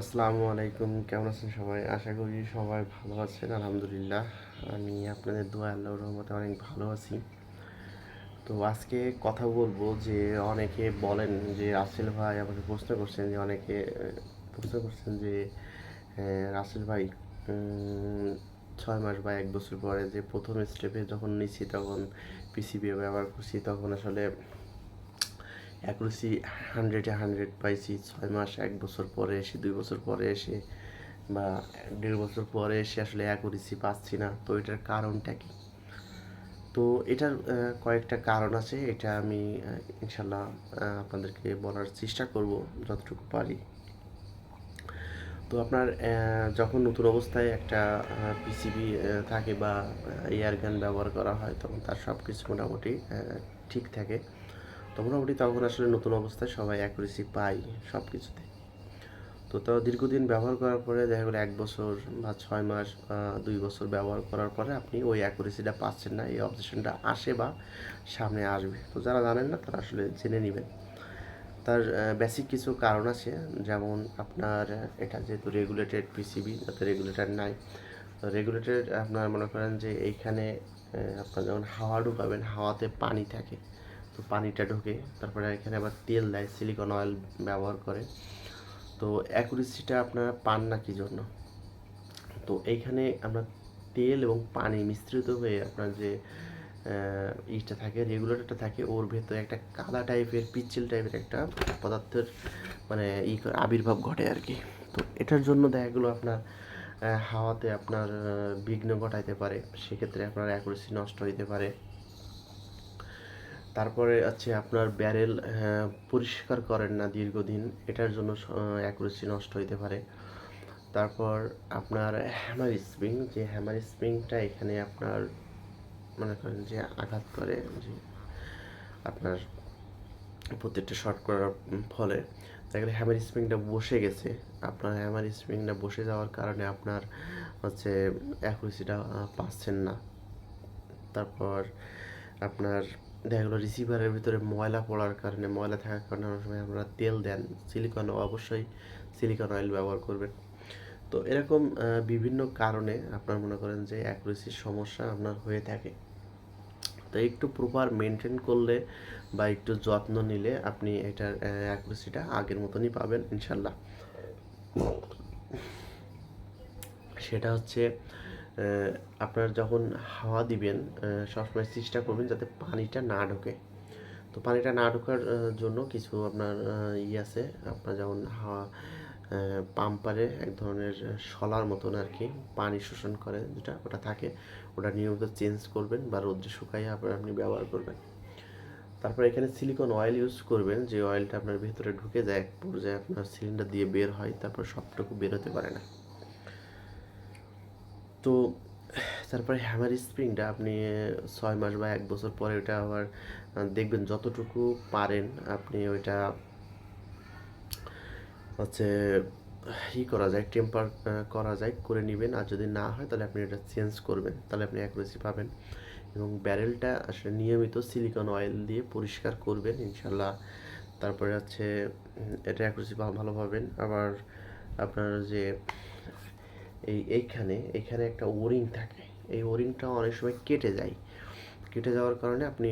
আসসালামু আলাইকুম, কেমন আছেন সবাই? আশা করি সবাই ভালো আছেন, আলহামদুলিল্লাহ। আমি আপনাদের দোয়া আল্লাহ রহমতে অনেক ভালো আছি। তো আজকে কথা বলব যে, অনেকে বলেন যে, রাসেল ভাই আমাকে প্রশ্ন করছেন যে, অনেকে প্রশ্ন করছেন যে রাসেল ভাই ছয় মাস বা এক বছর পরে যে প্রথম স্টেপে যখন নিচ্ছি, তখন পিসিবি ব্যবহার করছি, তখন আসলে অ্যাকুরেসি হান্ড্রেডে হান্ড্রেড পাইছি, ছয় মাস, এক বছর পরে এসে, দুই বছর পরে এসে বা দেড় বছর পরে এসে আসলে অ্যাকুরেসি পাচ্ছি না। তো এটার কারণটা কি? তো এটার কয়েকটা কারণ আছে, এটা আমি ইনশাল্লাহ আপনাদেরকে বলার চেষ্টা করব যতটুকু পারি। তো আপনার যখন নতুন অবস্থায় একটা পিসিবি থাকে বা এয়ার গান ব্যবহার করা হয়, তখন তার সব কিছু মোটামুটি ঠিক থাকে। মোটামুটি তখন আসলে নতুন অবস্থায় সবাই অ্যাকুরেসি পাই সব কিছুতে তো তাও দীর্ঘদিন ব্যবহার করার পরে দেখা গেলো এক বছর বা ছয় মাস দুই বছর ব্যবহার করার পরে আপনি ওই অ্যাকুরেসিটা পাচ্ছেন না, এই অবজেকশনটা আসে বা সামনে আসবে। তো যারা জানেন না তারা আসলে জেনে নেবেন। তার বেসিক কিছু কারণ আছে, যেমন আপনার, এটা যেহেতু রেগুলেটেড পিসিবি যাতে রেগুলেটর নাই। রেগুলেটেড আপনার মনে করেন যে এইখানে আপনার যখন হাওয়া ঢুকাবেন, হাওয়াতে পানি থাকে। তো পানিটা ঢোকে। তারপরে এখানে আবার তেল দেয় সিলিকন অয়েল ব্যবহার করে। তো অ্যাকুরেসিটা আপনারা পান না কি জন্য? তো এইখানে আমরা তেল এবং পানি মিশ্রিত হয়ে আপনার যে ইটা থাকে রেগুলেটরটা থাকে, ওর ভেতরে একটা কাদা টাইপের পিচ্ছিল টাইপের একটা পদার্থের মানে ই আবির্ভাব ঘটে আর কি। তো এটার জন্য দেখা গেলো আপনার হাওয়াতে আপনার বিঘ্ন ঘটাইতে পারে। সেক্ষেত্রে আপনার অ্যাকুরেসি নষ্ট হইতে পারে। তারপরে আছে আপনার ব্যারেল পরিষ্কার করেন না দীর্ঘদিন, এটার জন্য অ্যাকুরেসি নষ্ট হইতে পারে। তারপর আপনার হ্যামার স্প্রিং যে হ্যামার স্প্রিংটা এখানে আপনার, মনে করেন যে আঘাত করে, যে আপনার প্রত্যেকটা শর্ট করার ফলে। দেখলে হ্যামার স্প্রিংটা বসে গেছে। আপনার হ্যামার স্প্রিংটা বসে যাওয়ার কারণে আপনার হচ্ছে অ্যাকুরেসিটা পাচ্ছেন না। তারপর আপনার দেখা গেলো রিসিভারের ভিতরে ময়লা পড়ার কারণে, ময়লা থাকার কারণে অনেক সময় আমরা তেল দেন। সিলিকন অবশ্যই সিলিকন অয়েল ব্যবহার করবেন। তো এরকম বিভিন্ন কারণে আপনার মনে করেন যে অ্যাকুরেসির সমস্যা আপনার হয়ে থাকে। তো একটু প্রপার মেনটেন করলে বা একটু যত্ন নিলে আপনি এটার অ্যাকুরেসিটা আগের মতনই পাবেন, ইনশাল্লাহ। সেটা হচ্ছে আপনার যখন হাওয়া দিবেন সবসময় চেষ্টা করবেন যাতে পানিটা না ঢোকে। তো পানিটা না ঢোকার জন্য কিছু আপনার ই আছে। আপনার যেমন হাওয়া পাম্পারে এক ধরনের শলার মতন আর কি পানি শোষণ করে, যেটা ওটা থাকে। ওটা নিয়মিত চেঞ্জ করবেন বা রোদ্রে শুকাইয়ে আপনার আপনি ব্যবহার করবেন। তারপর এখানে সিলিকন অয়েল ইউজ করবেন, যে অয়েলটা আপনার ভেতরে ঢুকে যায়, এক পর্যায়ে আপনার সিলিন্ডার দিয়ে বের হয়, তারপর সবটুকু বেরোতে পারে না। তো, তারপরে হ্যামার স্প্রিংটা আপনি, ছয় মাস বা এক বছর পরে ওটা আবার দেখবেন যতটুকু পারেন আপনি ওইটা, হচ্ছে, ই করা যায় টেম্পার করা যায়, করে নেবেন। আর যদি না হয় তাহলে আপনি এটা চেঞ্জ করবেন, তাহলে আপনি অ্যাকুরেসি পাবেন। এবং ব্যারেলটা আসলে নিয়মিত সিলিকন অয়েল দিয়ে পরিষ্কার করবেন ইনশাল্লাহ তারপরে হচ্ছে, এটা অ্যাকুরেসি ভালো পাবেন। আবার আপনার যে এই এইখানে এইখানে একটা ওরিং থাকে। এই ওরিংটা অনেক সময় কেটে যায়। কেটে যাওয়ার কারণে আপনি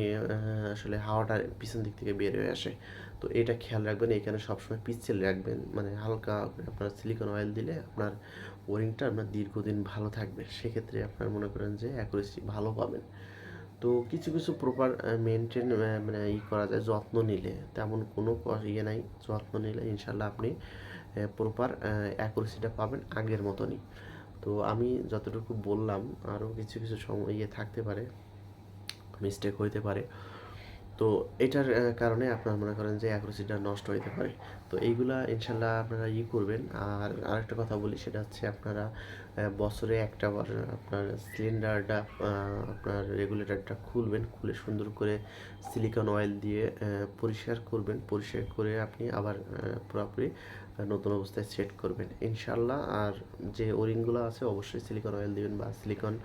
আসলে হাওয়াটা পিছন দিক থেকে বের হয়ে আসে। তো এটা খেয়াল রাখবেন, এখানে সবসময় পিচ্ছিল রাখবেন। মানে হালকা আপনার সিলিকন অয়েল দিলে আপনার ওরিংটা আপনার দীর্ঘদিন ভালো থাকবে। সেক্ষেত্রে আপনার মনে করেন যে অ্যাকুরেসি ভালো পাবেন। তো কিছু কিছু প্রপার মেনটেন মানে ই করা যায়, যত্ন নিলে। তেমন কোনো ইয়ে নাই। যত্ন নিলে ইনশাল্লাহ আপনি প্রপার অ্যাকুরেসিটা পাবেন আগের মতনই। তো আমি যতটুকু বললাম, আরও কিছু কিছু সময় ইয়ে থাকতে পারে মিস্টেক হইতে পারে। তো এটার কারণে আপনার মনে করেন যে অ্যাকুরেসিটা নষ্ট হইতে পারে। তো এইগুলা ইনশাল্লাহ আপনারা ই করবেন। আর আরেকটা কথা বলি, সেটা হচ্ছে আপনারা বছরে একটা বার আপনার সিলিন্ডারটা আপনার রেগুলেটরটা খুলবেন, খুলে সুন্দর করে সিলিকন অয়েল দিয়ে পরিষ্কার করবেন। পরিষ্কার করে আপনি আবার পুরোপুরি নতুন অবস্থায় সেট করবেন। ইনশাল্লাহ আর যে ওরিংগুলো আছে, অবশ্যই সিলিকন অয়েল দিবেন বা সিলিকন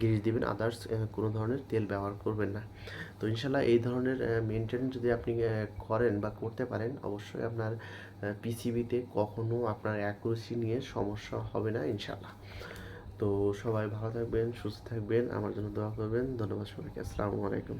গ্রিস দিবেন। আদার্স কোনো ধরনের তেল ব্যবহার করবেন না। তো ইনশাল্লাহ এই ধরনের মেনটেন যদি আপনি করেন বা করতে পারেন, অবশ্যই আপনার পিসিবিতে কখনো আপনার অ্যাকুরেসি নিয়ে সমস্যা হবে না ইনশাল্লাহ তো সবাই ভালো থাকবেন, সুস্থ থাকবেন। আমার জন্য দোয়া করবেন। ধন্যবাদ সবাইকে। আসসালামু আলাইকুম।